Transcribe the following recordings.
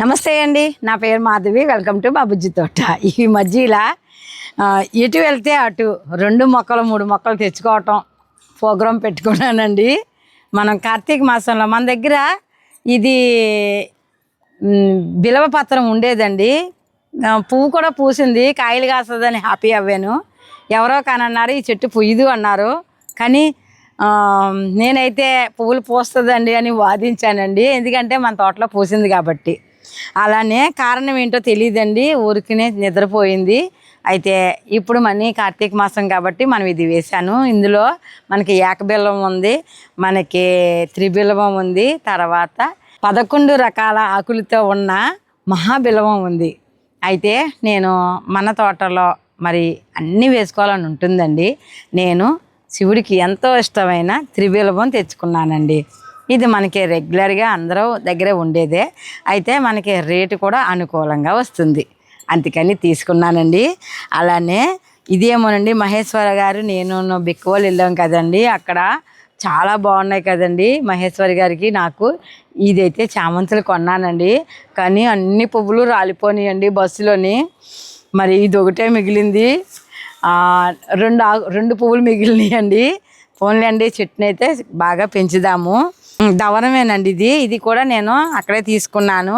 నమస్తే అండి. నా పేరు మాధవి. వెల్కమ్ టు బాబుజీ తోట. ఈ మధ్య ఇలా ఎటు వెళ్తే అటు రెండు మొక్కలు మూడు మొక్కలు తెచ్చుకోవటం ప్రోగ్రాం పెట్టుకున్నానండి. మనం కార్తీక మాసంలో మన దగ్గర ఇది బిలవ పత్రం ఉండేదండి. పువ్వు కూడా పూసింది. కాయలు కాస్తుందని హ్యాపీ అవ్వాను. ఎవరో కానన్నారు ఈ చెట్టు పుయ్యదు అన్నారు. కానీ నేనైతే పువ్వులు పూస్తుందండి అని వాదించానండి. ఎందుకంటే మన తోటలో పూసింది కాబట్టి. అలానే కారణం ఏంటో తెలియదండి ఊరికినే నిద్రపోయింది. అయితే ఇప్పుడు మనీ కార్తీక మాసం కాబట్టి మనం ఇది వేసాను ఇందులో మనకి ఏకబిల్వం ఉంది మనకి త్రిబిల్వం ఉంది తర్వాత పదకొండు రకాల ఆకులతో ఉన్న మహాబిల్వం ఉంది. అయితే నేను మన తోటలో మరి అన్నీ వేసుకోవాలని ఉంటుందండి. నేను శివుడికి ఎంతో ఇష్టమైన త్రిబిల్వం తెచ్చుకున్నానండి. ఇది మనకి రెగ్యులర్గా అందరూ దగ్గర ఉండేదే. అయితే మనకి రేటు కూడా అనుకూలంగా వస్తుంది. అందుకని తీసుకున్నానండి. అలానే ఇదేమోనండి మహేశ్వర గారు నేను బిక్కువలు వెళ్ళాం కదండి. అక్కడ చాలా బాగున్నాయి కదండి మహేశ్వరి గారికి నాకు. ఇదైతే చామంతులు కొన్నానండి. కానీ అన్ని పువ్వులు రాలిపోయినాయండి బస్సులోని. మరి ఇది ఒకటే మిగిలింది రెండు రెండు పువ్వులు మిగిలినాయండి. పోన్లేండి అండి అయితే బాగా పెంచుదాము. దవనమేనండి ఇది. ఇది కూడా నేను అక్కడే తీసుకున్నాను.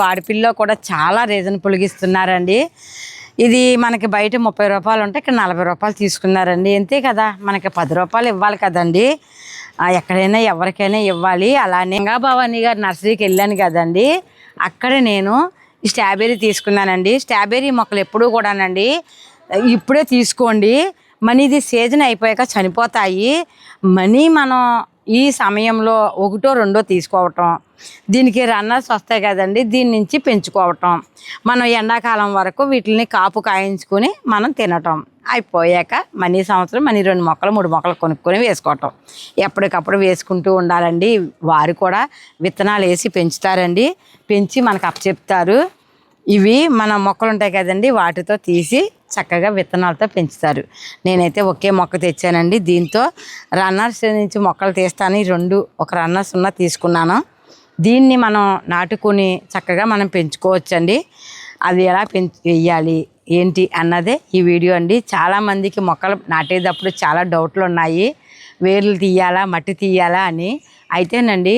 వాడిపిల్లో కూడా చాలా రీజన్ పొలిగిస్తున్నారండి ఇది మనకి బయట ముప్పై రూపాయలు ఉంటే ఇక్కడ నలభై రూపాయలు తీసుకున్నారండి. అంతే కదా మనకి పది రూపాయలు ఇవ్వాలి కదండి. ఎక్కడైనా ఎవరికైనా ఇవ్వాలి. అలానే గంగా భవానీ గారి నర్సరీకి వెళ్ళాను కదండి. అక్కడ నేను స్ట్రాబెర్రీ తీసుకున్నానండి. స్ట్రాబెర్రీ మొక్కలు ఎప్పుడూ కూడానండి ఇప్పుడే తీసుకోండి. మనీ ఇది సీజన్ అయిపోయాక చనిపోతాయి. మనీ మనం ఈ సమయంలో ఒకటో రెండో తీసుకోవటం. దీనికి రన్నర్స్ వస్తాయి కదండి దీని నుంచి పెంచుకోవటం. మనం ఎండాకాలం వరకు వీటిని కాపు కాయించుకొని మనం తినటం. అయిపోయాక మనీ సంవత్సరం మనీ రెండు మొక్కలు మూడు మొక్కలు కొనుక్కొని వేసుకోవటం. ఎప్పటికప్పుడు వేసుకుంటూ ఉండాలండి. వారు కూడా విత్తనాలు వేసి పెంచుతారండి. పెంచి మనకు అప్పచెప్తారు. ఇవి మన మొక్కలు ఉంటాయి కదండి వాటితో తీసి చక్కగా విత్తనాలతో పెంచుతారు. నేనైతే ఒకే మొక్క తెచ్చానండి. దీంతో రన్నర్స్ నుంచి మొక్కలు తీస్తాను. ఈ రెండు ఒక రన్నర్స్ ఉన్న తీసుకున్నాను. దీన్ని మనం నాటుకొని చక్కగా మనం పెంచుకోవచ్చండి. అది ఎలా పెంచు వేయాలి ఏంటి అన్నదే ఈ వీడియో అండి. చాలామందికి మొక్కలు నాటేటప్పుడు చాలా డౌట్లు ఉన్నాయి వేర్లు తీయాలా మట్టి తీయాలా అని. అయితేనండి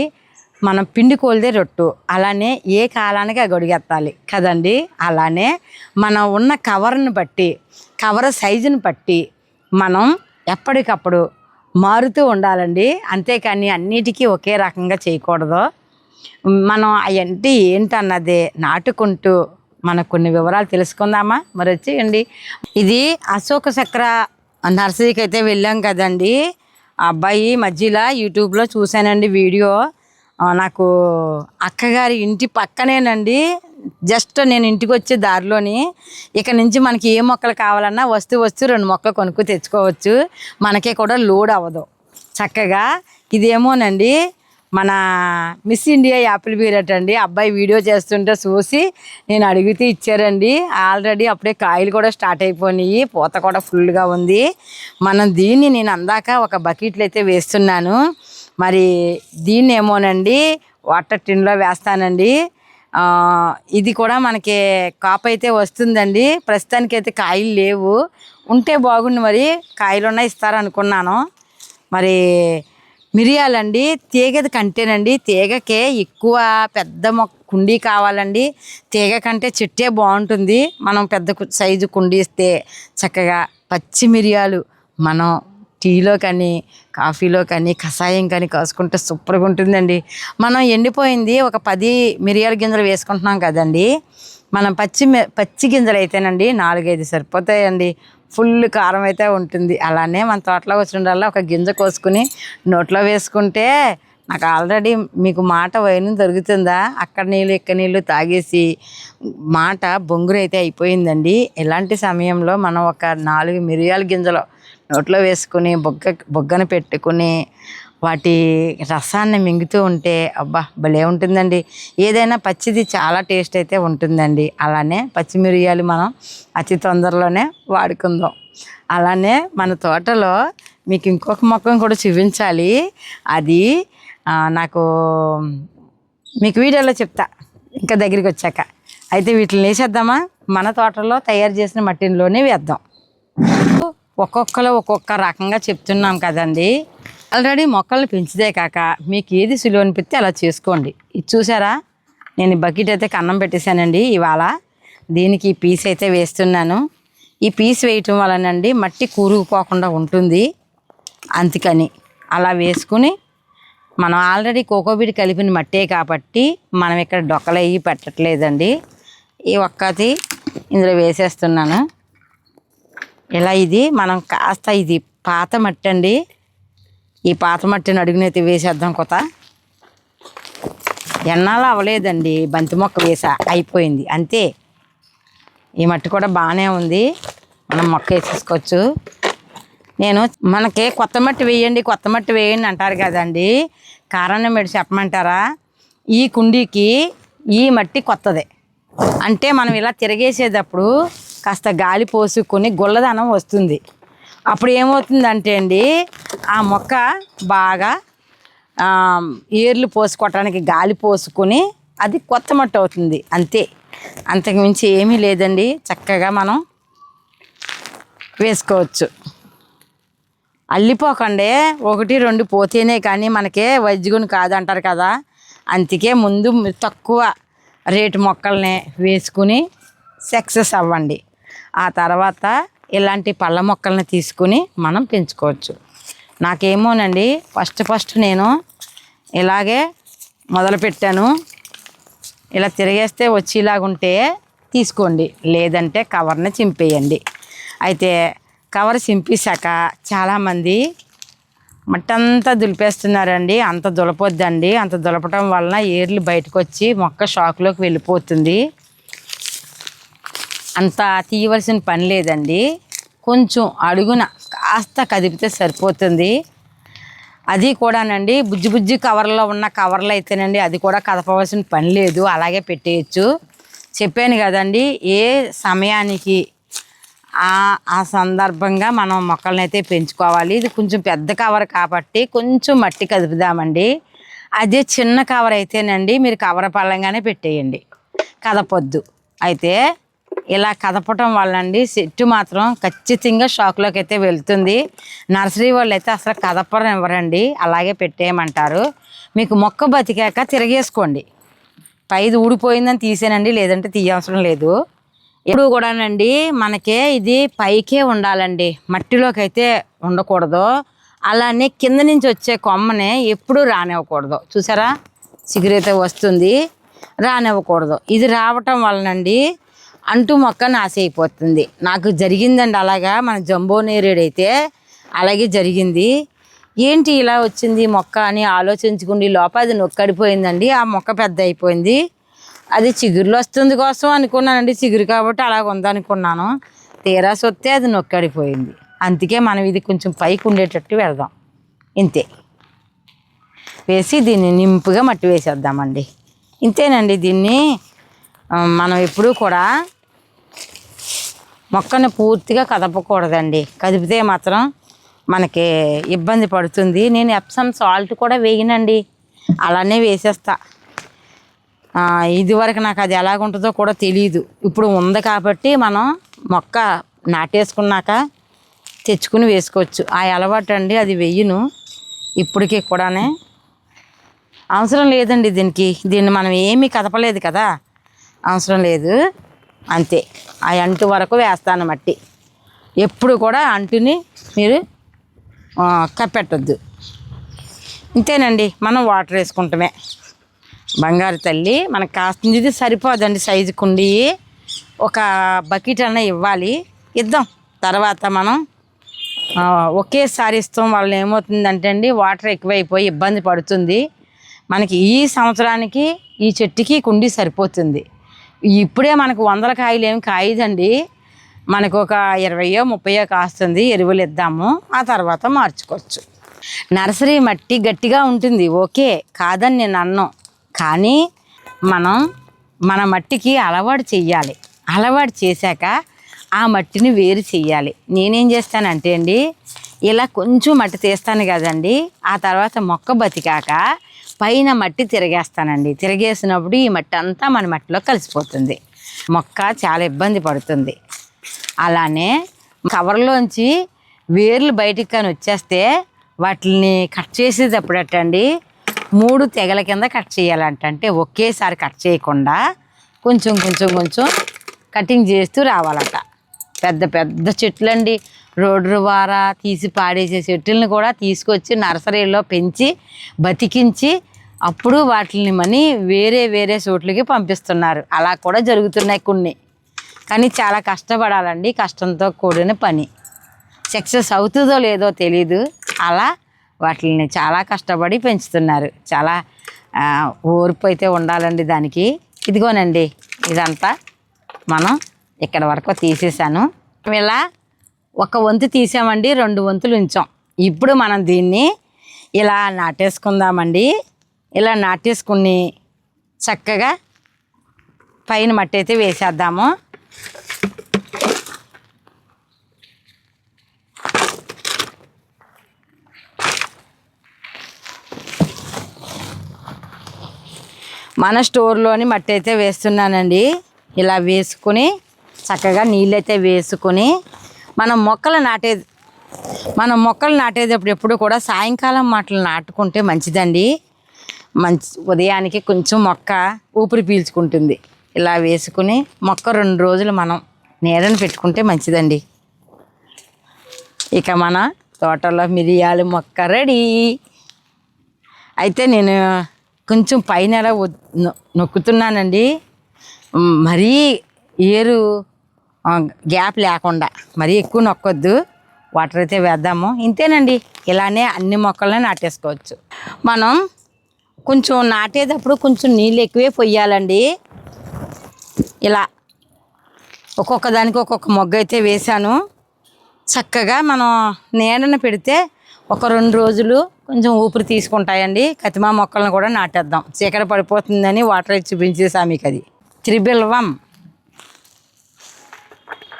మనం పిండి కోల్దే రొట్టు. అలానే ఏ కాలానికి ఆ గొడిగెత్తాలి కదండి? అలానే మనం ఉన్న కవర్ని బట్టి కవర్ సైజుని బట్టి మనం ఎప్పటికప్పుడు మారుతూ ఉండాలండి. అంతేకాని అన్నిటికీ ఒకే రకంగా చేయకూడదు. మనం అవంటే ఏంటన్నది నాటుకుంటూ మనకు కొన్ని వివరాలు తెలుసుకుందామా? మరి వచ్చేయండి. ఇది అశోక చక్ర నర్సరీకి అయితే వెళ్ళాం కదండి. అబ్బాయి మధ్యలో యూట్యూబ్లో చూశానండి వీడియో. నాకు అక్కగారి ఇంటి పక్కనేనండి. జస్ట్ నేను ఇంటికి వచ్చే దారిలోని. ఇక నుంచి మనకి ఏ మొక్కలు కావాలన్నా వస్తూ వస్తూ రెండు మొక్కలు కొనుక్కు తెచ్చుకోవచ్చు. మనకే కూడా లోడ్ అవ్వదు. చక్కగా ఇదేమోనండి. మన మిస్ ఇండియా యాపిల్ బీరట్ అండి. అబ్బాయి వీడియో చేస్తుంటే చూసి నేను అడిగితే ఇచ్చారండి. ఆల్రెడీ అప్పుడే కాయలు కూడా స్టార్ట్ అయిపోయినాయి. పూత కూడా ఫుల్గా ఉంది. మనం దీన్ని నేను అందాక ఒక బకెట్లో అయితే వేస్తున్నాను. మరి దీన్ని ఏమోనండి వాటర్ టిన్లో వేస్తానండి. ఇది కూడా మనకి కాపు అయితే వస్తుందండి. ప్రస్తుతానికి అయితే కాయలు లేవు. ఉంటే బాగుండు మరి కాయలు ఉన్నాయి ఇస్తారనుకున్నాను. మరి మిరియాలండి తీగది కంటేనండి. తీగకే ఎక్కువ పెద్ద మొక్క కుండీ కావాలండి. తీగ కంటే చెట్టే బాగుంటుంది. మనం పెద్ద సైజు కుండీ ఇస్తే చక్కగా పచ్చి మిరియాలు మనం టీలో కానీ కాఫీలో కానీ కషాయం కానీ కాసుకుంటే సూపర్గా ఉంటుందండి మనం ఎండిపోయింది ఒక పది మిరియాల గింజలు వేసుకుంటున్నాం కదండి. మనం పచ్చి పచ్చి గింజలు అయితేనండి నాలుగైదు సరిపోతాయండి. ఫుల్ కారం అయితే ఉంటుంది. అలానే మన తోటలో వచ్చినల్లా ఒక గింజ కోసుకుని నోట్లో వేసుకుంటే నాకు ఆల్రెడీ మీకు మాట వైన్ దొరుకుతుందా? అక్కడ నీళ్ళు ఇక్కడ నీళ్ళు తాగేసి మాట బొంగురు అయితే అయిపోయిందండి. ఇలాంటి సమయంలో మనం ఒక నాలుగు మిరియాల గింజలు నోట్లో వేసుకుని బొగ్గ బొగ్గను పెట్టుకుని వాటి రసాన్ని మింగుతూ ఉంటే అబ్బా భలే ఉంటుందండి. ఏదైనా పచ్చిది చాలా టేస్ట్ అయితే ఉంటుందండి. అలానే పచ్చిమిరియాలు మనం అతి తొందరలోనే వాడుకుందాం. అలానే మన తోటలో మీకు ఇంకొక మొక్కను కూడా చూపించాలి. అది నాకు మీకు వీడియోలో చెప్తా. ఇంకా దగ్గరికి వచ్చాక. అయితే వీటిని వేసేద్దామా? మన తోటలో తయారు చేసిన మట్టిలోనే వేద్దాం. ఒక్కొక్కరు ఒక్కొక్క రకంగా చెప్తున్నాం కదండి. ఆల్రెడీ మొక్కలు పెంచితే కాక మీకు ఏది సులువు అనిపిస్తే అలా చేసుకోండి. ఇది చూసారా? నేను బకెట్ అయితే కన్నం పెట్టేశానండి ఇవాళ. దీనికి ఈ పీస్ అయితే వేస్తున్నాను. ఈ పీస్ వేయటం వలనండి మట్టి కూరుకుపోకుండా ఉంటుంది. అందుకని అలా వేసుకుని మనం ఆల్రెడీ కోకోబీడి కలిపిన మట్టే కాబట్టి మనం ఇక్కడ డొక్కలయ్యి పెట్టట్లేదండి. ఈ ఒక్కటి ఇందులో వేసేస్తున్నాను. ఇలా ఇది? మనం కాస్త ఇది పాత మట్టి అండి ఈ పాత మట్టిని అడుగునైతే వేసేద్దాం కొత్త. ఎన్నాళ్ళు అవ్వలేదండి. బంతి మొక్క వేసా అయిపోయింది. అంతే. ఈ మట్టి కూడా బాగానే ఉంది. మనం మొక్క వేసేసుకోవచ్చు. నేను మనకి కొత్త మట్టి వేయండి కొత్త మట్టి వేయండి అంటారు కదండి. కారణం మీరు చెప్పమంటారా? ఈ కుండీకి ఈ మట్టి కొత్తదే. అంటే మనం ఇలా తిరగేసేటప్పుడు కాస్త గాలి పోసుకొని గుల్లదనం వస్తుంది. అప్పుడు ఏమవుతుందంటే అండి ఆ మొక్క బాగా ఏర్లు పోసుకోవటానికి గాలి పోసుకొని అది కొత్త మట్టి అవుతుంది. అంతే. అంతకుమించి ఏమీ లేదండి. చక్కగా మనం వేసుకోవచ్చు. అల్లిపోకండి. ఒకటి రెండు పోతేనే కానీ మనకే వైద్యుగుని కాదంటారు కదా. అందుకే ముందు తక్కువ రేటు మొక్కల్ని వేసుకుని సక్సెస్ అవ్వండి. ఆ తర్వాత ఇలాంటి పళ్ళ మొక్కల్ని తీసుకుని మనం పెంచుకోవచ్చు. నాకేమోనండి ఫస్ట్ ఫస్ట్ నేను ఇలాగే మొదలుపెట్టాను ఇలా తిరిగేస్తే వచ్చేలాగుంటే తీసుకోండి. లేదంటే కవర్ని చింపేయండి. అయితే కవర్ చింపేశాక చాలామంది మట్టంతా దులిపేస్తున్నారండి. అంత దులపొద్దండి. అంత దులపటం వలన ఏర్లు బయటకు వచ్చి మొక్క షాక్లోకి వెళ్ళిపోతుంది. అంత తీయవలసిన పని లేదండి. కొంచెం అడుగున కాస్త కదిపితే సరిపోతుంది. అది కూడానండి బుజ్జి బుజ్జి కవర్లో ఉన్న కవర్లు అయితేనండి అది కూడా కదపవలసిన పని లేదు. అలాగే పెట్టేయచ్చు. చెప్పాను కదండి ఏ సమయానికి ఆ సందర్భంగా మనం మొక్కలను అయితే పెంచుకోవాలి. ఇది కొంచెం పెద్ద కవర్ కాబట్టి కొంచెం మట్టి కదుపుదామండి. అదే చిన్న కవర్ అయితేనండి మీరు కవర్ పళ్ళంగానే పెట్టేయండి. కదపొద్దు. అయితే ఇలా కదపటం వల్ల అండి చెట్టు మాత్రం ఖచ్చితంగా షాక్లోకి అయితే వెళ్తుంది. నర్సరీ వాళ్ళు అయితే అసలు కదపరం ఇవ్వరండి అలాగే పెట్టేయమంటారు. మీకు మొక్క బతికాక తిరగేసుకోండి. పైది ఊడిపోయిందని తీసేనండి లేదంటే తీయవసరం లేదు. ఎప్పుడు కూడానండి మనకే ఇది పైకే ఉండాలండి. మట్టిలోకి అయితే ఉండకూడదు. అలానే కింద నుంచి వచ్చే కొమ్మని ఎప్పుడూ రానివ్వకూడదు. చూసారా? చిగురైతే వస్తుంది. రానివ్వకూడదు. ఇది రావటం వలనండి అంటు మొక్క నాశ అయిపోతుంది నాకు జరిగిందండి అలాగా. మన జంబో నేరేడు అయితే అలాగే జరిగింది. ఏంటి ఇలా వచ్చింది మొక్క అని ఆలోచించుకుని లోపల అది నొక్కడిపోయిందండి. ఆ మొక్క పెద్ద అయిపోయింది అది చిగురులు వస్తుంది కోసం అనుకున్నానండి చిగురు కాబట్టి అలాగ ఉందనుకున్నాను. తీరా సొత్తే అది నొక్కడిపోయింది. అందుకే మనం ఇది కొంచెం పైకి ఉండేటట్టు వెళ్దాం ఇంతే. వేసి దీన్ని నింపుగా మట్టి వేసేద్దామండి. ఇంతేనండి దీన్ని. మనం ఎప్పుడూ కూడా మొక్కని పూర్తిగా కదపకూడదండి. కదిపితే మాత్రం మనకి ఇబ్బంది పడుతుంది. నేను ఎప్సమ్ సాల్ట్ కూడా వేయనండి. అలానే వేసేస్తా. ఇదివరకు నాకు అది ఎలాగుంటుందో కూడా తెలియదు ఇప్పుడు ఉంది కాబట్టి మనం మొక్క నాటేసుకున్నాక తెచ్చుకుని వేసుకోవచ్చు. ఆ అలవాటు అండి అది వెయ్యను. ఇప్పటికీ కూడానే. అవసరం లేదండి దీనికి. దీన్ని మనం ఏమీ కదపలేదు కదా. అవసరం లేదు. అంతే. ఆ అంటు వరకు వేస్తాను మట్టి. ఎప్పుడు కూడా అంటుని మీరు కప్పెట్టద్దు. ఇంతేనండి. మనం వాటర్ వేసుకుంటామే. బంగారు తల్లి మనకు కాస్తుంది ఇది సరిపోదండి సైజు కుండి. ఒక బకెట్ అన్న ఇవ్వాలి. ఇద్దాం తర్వాత మనం. ఒకేసారి ఇస్తాం వాళ్ళని ఏమవుతుందంటే అండి వాటర్ ఎక్కువైపోయి ఇబ్బంది పడుతుంది. మనకి ఈ సంవత్సరానికి ఈ చెట్టుకి కుండీ సరిపోతుంది. ఇప్పుడే మనకు వందల కాయలు ఏమి కాయదండి. మనకు ఒక ఇరవయో ముప్పయో కాస్తుంది ఎరువులు ఇద్దాము. ఆ తర్వాత మార్చుకోవచ్చు. నర్సరీ మట్టి గట్టిగా ఉంటుంది. ఓకే కాదని నేను అన్నాను కానీ మనం మన మట్టికి అలవాటు చెయ్యాలి. అలవాటు చేశాక ఆ మట్టిని వేరు చెయ్యాలి. నేనేం చేస్తానంటే అండి ఇలా కొంచెం మట్టి తీస్తాను కదండి ఆ తర్వాత మొక్క బతికాక పైన మట్టి తిరిగేస్తానండి. తిరిగేసినప్పుడు ఈ మట్టి అంతా మన మట్టిలో కలిసిపోతుంది. మొక్క చాలా ఇబ్బంది పడుతుంది. అలానే కవర్లోంచి వేర్లు బయటికి కానీ వచ్చేస్తే వాటిని కట్ చేసేటప్పుడు అట్టండి మూడు తెగల కింద కట్ చేయాలంట. అంటే ఒకేసారి కట్ చేయకుండా కొంచెం కొంచెం కొంచెం కటింగ్ చేస్తూ రావాలట. పెద్ద పెద్ద చెట్లండి. రోడ్డు వారా తీసి పాడేసే చెట్లను కూడా తీసుకొచ్చి నర్సరీలో పెంచి బతికించి అప్పుడు వాటిని మని వేరే వేరే చోట్లకి పంపిస్తున్నారు. అలా కూడా జరుగుతున్నాయి కొన్ని. కానీ చాలా కష్టపడాలండి. కష్టంతో కూడిన పని. సక్సెస్ అవుతుందో లేదో తెలీదు. అలా వాటిని చాలా కష్టపడి పెంచుతున్నారు. చాలా ఓర్పు అయితే ఉండాలండి దానికి. ఇదిగోనండి ఇదంతా మనం ఇక్కడ వరకు తీసేసాను. ఇలా ఒక వంతు తీసామండి రెండు వంతులు ఉంచాం. ఇప్పుడు మనం దీన్ని ఇలా నాటేసుకుందామండి. ఇలా నాటేసుకుని చక్కగా పైన మట్టి అయితే వేసేద్దాము. మన స్టోర్లోని మట్టి అయితే వేస్తున్నానండి. ఇలా వేసుకుని చక్కగా నీళ్ళైతే వేసుకుని మనం మొక్కలు నాటేది మనం మొక్కలు నాటేటప్పుడు ఎప్పుడు కూడా సాయంకాలం మాటలు నాటుకుంటే మంచిదండి. మంచి ఉదయానికి కొంచెం మొక్క ఊపిరి పీల్చుకుంటుంది. ఇలా వేసుకుని మొక్క రెండు రోజులు మనం నీడని పెట్టుకుంటే మంచిదండి. ఇక మన తోటలో మిరియాలు మొక్క రెడీ. అయితే నేను కొంచెం పైన ఎలా నొక్కుతున్నానండి. మరీ ఏరు గ్యాప్ లేకుండా మరీ ఎక్కువ నొక్కొద్దు. వాటర్ అయితే వేద్దాము. ఇంతేనండి. ఇలానే అన్ని మొక్కలను నాటేసుకోవచ్చు. మనం కొంచెం నాటేటప్పుడు కొంచెం నీళ్ళు ఎక్కువే పొయ్యాలండి. ఇలా ఒక్కొక్క దానికి ఒక్కొక్క మొగ్గ అయితే వేశాను. చక్కగా మనం నీడన పెడితే ఒక రెండు రోజులు కొంచెం ఊపిరి తీసుకుంటాయండి. కతిమా మొక్కలను కూడా నాటేద్దాం. చీకటి పడిపోతుందని వాటర్ ఇచ్చి చూపించేసా మీకు అది. త్రిబిల్వం.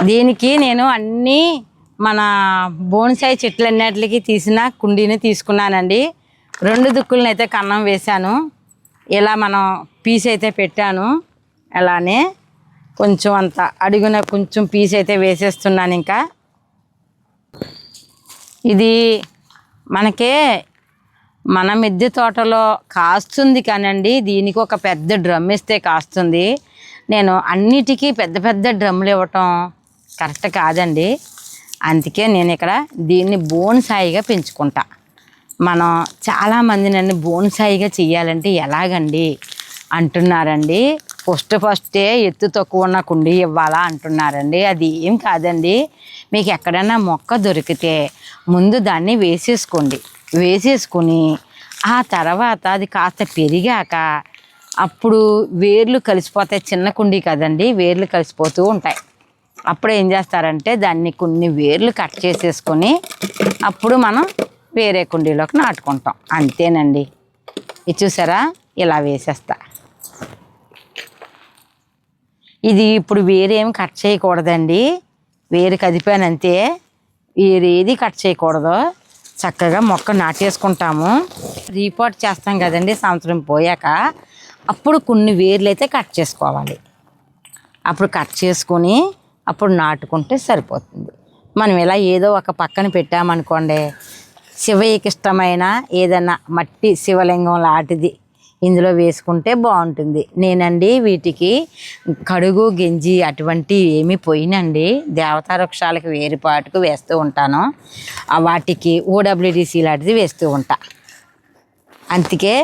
దీనికి నేను అన్నీ మన బోన్సాయి చెట్లన్నిటికి తీసిన కుండీని తీసుకున్నానండి. రెండు దుక్కులను అయితే కన్నం వేశాను. ఇలా మనం పీస్ అయితే పెట్టాను. అలానే కొంచెం అంత అడుగున కొంచెం పీస్ అయితే వేసేస్తున్నాను ఇంకా. ఇది మనకే మన మిద్దె తోటలో కాస్తుంది కానండి దీనికి ఒక పెద్ద డ్రమ్ ఇస్తే కాస్తుంది. నేను అన్నిటికీ పెద్ద పెద్ద డ్రమ్లు ఇవ్వటం కరెక్ట్ కాదండి. అందుకే నేను ఇక్కడ దీన్ని బోన్సాయిగా పెంచుకుంటా. మనం చాలామంది నన్ను బోన్సాయిగా చేయాలంటే ఎలాగండి అంటున్నారండి. ఫస్ట్ ఫస్టే ఎత్తు తక్కువ ఉన్న కుండీ ఇవ్వాలా అంటున్నారండి. అది ఏం కాదండి. మీకు ఎక్కడైనా మొక్క దొరికితే ముందు దాన్ని వేసేసుకోండి. వేసేసుకుని ఆ తర్వాత అది కాస్త పెరిగాక అప్పుడు వేర్లు కలిసిపోతాయి. చిన్న కుండీ కదండి వేర్లు కలిసిపోతూ ఉంటాయి. అప్పుడు ఏం చేస్తారంటే దాన్ని కొన్ని వేర్లు కట్ చేసేసుకొని అప్పుడు మనం వేరే కుండీలోకి నాటుకుంటాం. అంతేనండి. ఇది చూసారా? ఇలా వేసేస్తా. ఇది ఇప్పుడు వేరేం కట్ చేయకూడదండి. వేరు కదిపానంతే వేరేది కట్ చేయకూడదు. చక్కగా మొక్క నాటేసుకుంటాము. రీపోర్ట్ చేస్తాం కదండి సంవత్సరం పోయాక. అప్పుడు కొన్ని వేర్లు అయితే కట్ చేసుకోవాలి. అప్పుడు కట్ చేసుకొని అప్పుడు నాటుకుంటే సరిపోతుంది. మనం ఇలా ఏదో ఒక పక్కన పెట్టామనుకోండి శివయ్యకి ఇష్టమైన ఏదైనా మట్టి శివలింగం లాంటిది ఇందులో వేసుకుంటే బాగుంటుంది. నేనండి వీటికి కడుగు గింజి అటువంటి ఏమి పోయినండి. దేవతా వృక్షాలకి వేరుపాటుకు వేస్తూ ఉంటాను. వాటికి ఓడబ్ల్యూడిసి లాంటిది వేస్తూ ఉంటా. అందుకే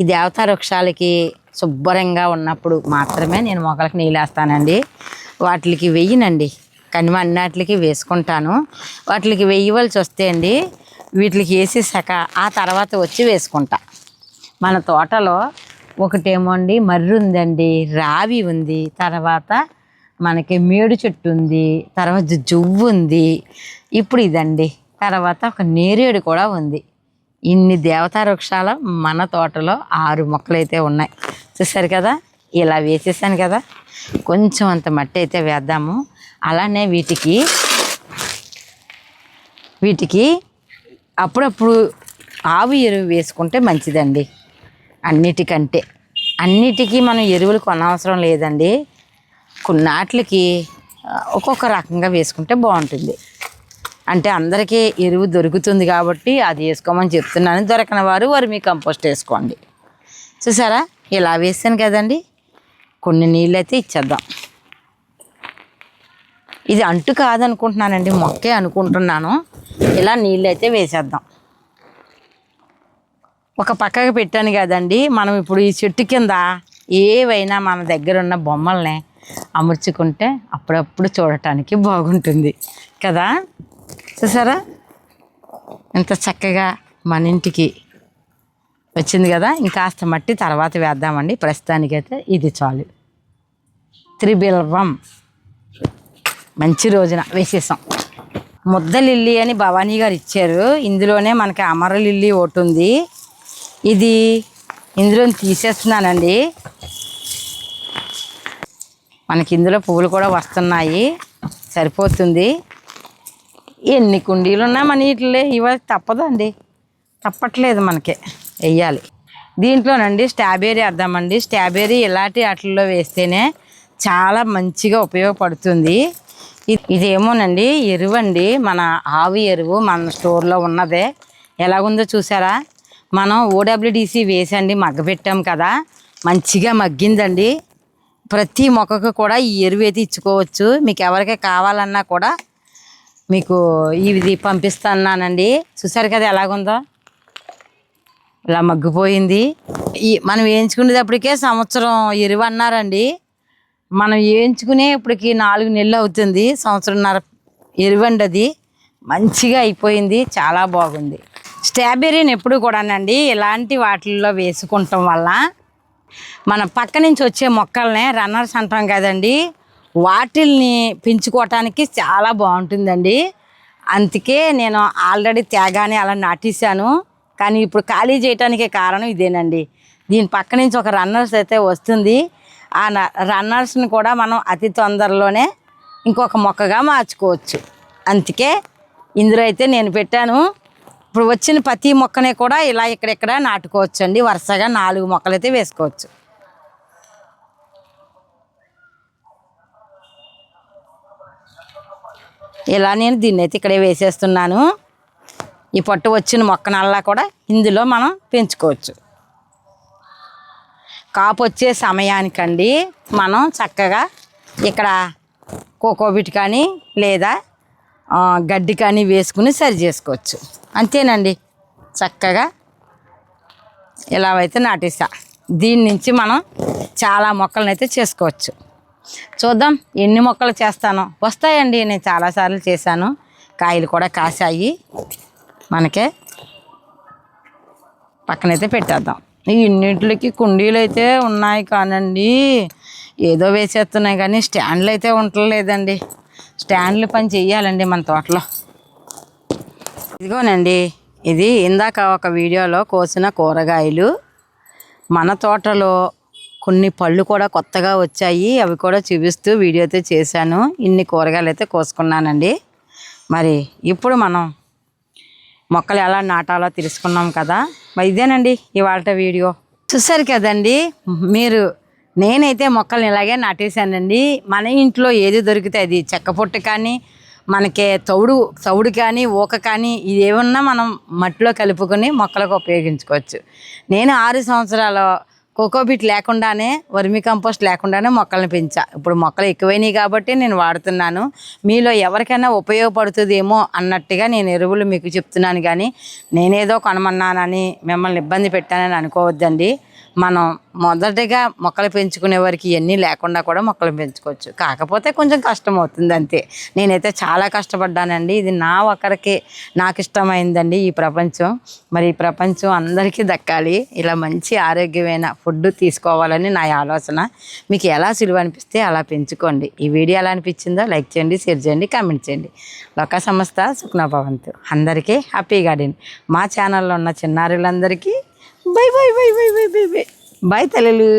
ఈ దేవతా వృక్షాలకి శుభ్రంగా ఉన్నప్పుడు మాత్రమే నేను మొక్కలకి నీళ్ళేస్తానండి వాటికి వెయ్యనండి కనిమ అన్నిటికి వేసుకుంటాను. వాటికి వెయ్యవలసి వస్తే అండి వీటికి వేసేసాక ఆ తర్వాత వచ్చి వేసుకుంటా. మన తోటలో ఒకటేమో అండి మర్రి ఉందండి రావి ఉంది తర్వాత మనకి మేడు చెట్టు ఉంది తర్వాత జువ్వు ఉంది ఇప్పుడు ఇదండి తర్వాత ఒక నేరేడు కూడా ఉంది. ఇన్ని దేవతా వృక్షాలు మన తోటలో ఆరు మొక్కలు అయితే ఉన్నాయి. చూసారు కదా ఇలా వేసేసాను కదా కొంచెం అంత మట్టి అయితే వేద్దాము. అలానే వీటికి వీటికి అప్పుడప్పుడు ఆవు ఎరువు వేసుకుంటే మంచిదండి. అన్నిటికంటే. అన్నిటికీ మనం ఎరువులు కొనవసరం లేదండి. కొన్నాట్లకి ఒక్కొక్క రకంగా వేసుకుంటే బాగుంటుంది. అంటే అందరికీ ఎరువు దొరుకుతుంది కాబట్టి అది వేసుకోమని చెప్తున్నాను. దొరకని వారు మీ కంపోస్ట్ వేసుకోండి. చూసారా? ఇలా వేసాను కదండి. కొన్ని నీళ్ళు అయితే ఇచ్చేద్దాం. ఇది అంటు కాదనుకుంటున్నానండి మొక్కే అనుకుంటున్నాను. ఇలా నీళ్ళు అయితే వేసేద్దాం. ఒక పక్కకి పెట్టాను కదండి. మనం ఇప్పుడు ఈ చెట్టు కింద ఏవైనా మన దగ్గర ఉన్న బొమ్మల్ని అమర్చుకుంటే అప్పుడప్పుడు చూడటానికి బాగుంటుంది. కదా? చూసారా? ఇంత చక్కగా మన ఇంటికి వచ్చింది కదా? ఇంకాస్త మట్టి తర్వాత వేద్దామండి. ప్రస్తుతానికైతే ఇది చాలు. త్రిబిల్వం. మంచి రోజున వేసేసాం ముద్ద లిల్లీ అని భవానీ గారు ఇచ్చారు. ఇందులోనే మనకి అమర లిల్లీ ఒకటి ఉంది ఇది ఇందులో తీసేస్తున్నానండి. మనకి ఇందులో పువ్వులు కూడా వస్తున్నాయి. సరిపోతుంది. ఎన్ని కుండీలు ఉన్నా మన వీటిలో ఇవాళ తప్పదండి. తప్పట్లేదు మనకి వెయ్యాలి. దీంట్లోనండి స్ట్రాబెర్రీ వేద్దామండి స్ట్రాబెర్రీ ఇలాంటి వాటిల్లో వేస్తేనే చాలా మంచిగా ఉపయోగపడుతుంది. ఇ- ఇదేమోనండి ఎరువు అండి మన ఆవు ఎరువు మన స్టోర్లో ఉన్నదే. ఎలాగుందో చూసారా? మనం ఓడబ్ల్యూడిసి వేసండి మగ్గబెట్టాం కదా. మంచిగా మగ్గిందండి. ప్రతి మొక్కకు కూడా ఈ ఎరువు అయితే ఇచ్చుకోవచ్చు. మీకు ఎవరికి కావాలన్నా కూడా మీకు ఇది పంపిస్తున్నానండి. చూసారు కదా ఎలాగుందో? ఇలా మగ్గిపోయింది. ఈ మనం వేయించుకునేటప్పటికే సంవత్సరం ఎరువు అన్నారండి. మనం వేయించుకునే ఇప్పటికి నాలుగు నెలలు అవుతుంది. సంవత్సరంన్నర ఎరువండి అది. మంచిగా అయిపోయింది. చాలా బాగుంది. స్ట్రాబెర్రీని ఎప్పుడు కూడానండి ఇలాంటి వాటిల్లో వేసుకుంటాం వల్ల మన పక్క నుంచి వచ్చే మొక్కల్నే రన్నర్స్ అంటాం కదండి. వాటిల్ని పెంచుకోవటానికి చాలా బాగుంటుందండి. అందుకే నేను ఆల్రెడీ తేగానే అలా నాటేశాను. కానీ ఇప్పుడు ఖాళీ చేయటానికి కారణం ఇదేనండి. దీని పక్క నుంచి ఒక రన్నర్స్ అయితే వస్తుంది. ఆ రన్నర్స్ని కూడా మనం అతి తొందరలోనే ఇంకొక మొక్కగా మార్చుకోవచ్చు. అందుకే ఇందులో అయితే నేను పెట్టాను. ఇప్పుడు వచ్చిన ప్రతి మొక్కనే కూడా ఇలా ఇక్కడెక్కడ నాటుకోవచ్చు అండి వరుసగా నాలుగు మొక్కలైతే వేసుకోవచ్చు. ఇలా నేను దీన్ని అయితే ఇక్కడే వేసేస్తున్నాను. ఈ పట్టు వచ్చిన మొక్కనల్లా కూడా ఇందులో మనం పెంచుకోవచ్చు. కాపు వచ్చే సమయానికండి మనం చక్కగా ఇక్కడ కోకోబిట్ కానీ లేదా గడ్డి కానీ వేసుకుని సరి చేసుకోవచ్చు. అంతేనండి. చక్కగా ఇలా అయితే నాటేసా దీని నుంచి మనం చాలా మొక్కలను అయితే చేసుకోవచ్చు. చూద్దాం ఎన్ని మొక్కలు చేస్తానో. వస్తాయండి నేను చాలాసార్లు చేశాను. కాయలు కూడా కాసాయి మనకే పక్కనైతే పెట్టేద్దాం. ఇన్నింటికి కుండీలు అయితే ఉన్నాయి కానండి. ఏదో వేసేస్తున్నాయి కానీ స్టాండ్లు అయితే ఉండలేదండి స్టాండ్లు పని చేయాలండి మన తోటలో. ఇదిగోనండి ఇది ఇందాక ఒక వీడియోలో కోసిన కూరగాయలు. మన తోటలో కొన్ని పళ్ళు కూడా కొత్తగా వచ్చాయి. అవి కూడా చూపిస్తూ వీడియో అయితే చేశాను. ఇన్ని కూరగాయలు అయితే కోసుకున్నానండి. మరి ఇప్పుడు మనం మొక్కలు ఎలా నాటాలో తెలుసుకున్నాం కదా. మరి ఇదేనండి ఇవాళ వీడియో. చూసారు కదండి మీరు నేనైతే మొక్కల్ని ఇలాగే నాటేశానండి. మన ఇంట్లో ఏది దొరికితే అది చెక్క పొట్టు కానీ మనకి తౌడు తౌడు కానీ ఊక కానీ ఇదేమన్నా మనం మట్టిలో కలుపుకొని మొక్కలకు ఉపయోగించుకోవచ్చు. నేను ఆరు సంవత్సరాలు కోకోబిట్ లేకుండానే వర్మి కంపోస్ట్ లేకుండానే మొక్కలను పెంచా. ఇప్పుడు మొక్కలు ఎక్కువైనాయి కాబట్టి నేను వాడుతున్నాను. మీలో ఎవరికైనా ఉపయోగపడుతుందేమో అన్నట్టుగా నేను ఎరువులు మీకు చెప్తున్నాను కానీ నేనేదో కొనమన్నానని మిమ్మల్ని ఇబ్బంది పెట్టానని అనుకోవద్దండి. మనం మొదటిగా మొక్కలు పెంచుకునే వారికి ఇవన్నీ లేకుండా కూడా మొక్కలు పెంచుకోవచ్చు. కాకపోతే కొంచెం కష్టం అవుతుంది అంతే. నేనైతే చాలా కష్టపడ్డానండి. ఇది నా ఒకరికి నాకు ఇష్టమైందండి ఈ ప్రపంచం. మరి ఈ ప్రపంచం అందరికీ దక్కాలి. ఇలా మంచి ఆరోగ్యమైన ఫుడ్ తీసుకోవాలని నా ఆలోచన. మీకు ఎలా సులువు అనిపిస్తే అలా పెంచుకోండి. ఈ వీడియో ఎలా అనిపించిందో లైక్ చేయండి షేర్ చేయండి కామెంట్ చేయండి. లోక సంస్థ సుఖ్నభవంతు. అందరికీ హ్యాపీ గార్డెన్. మా ఛానల్లో ఉన్న చిన్నారులందరికీ Bye bye bye bye bye bye bye. Bye telalu.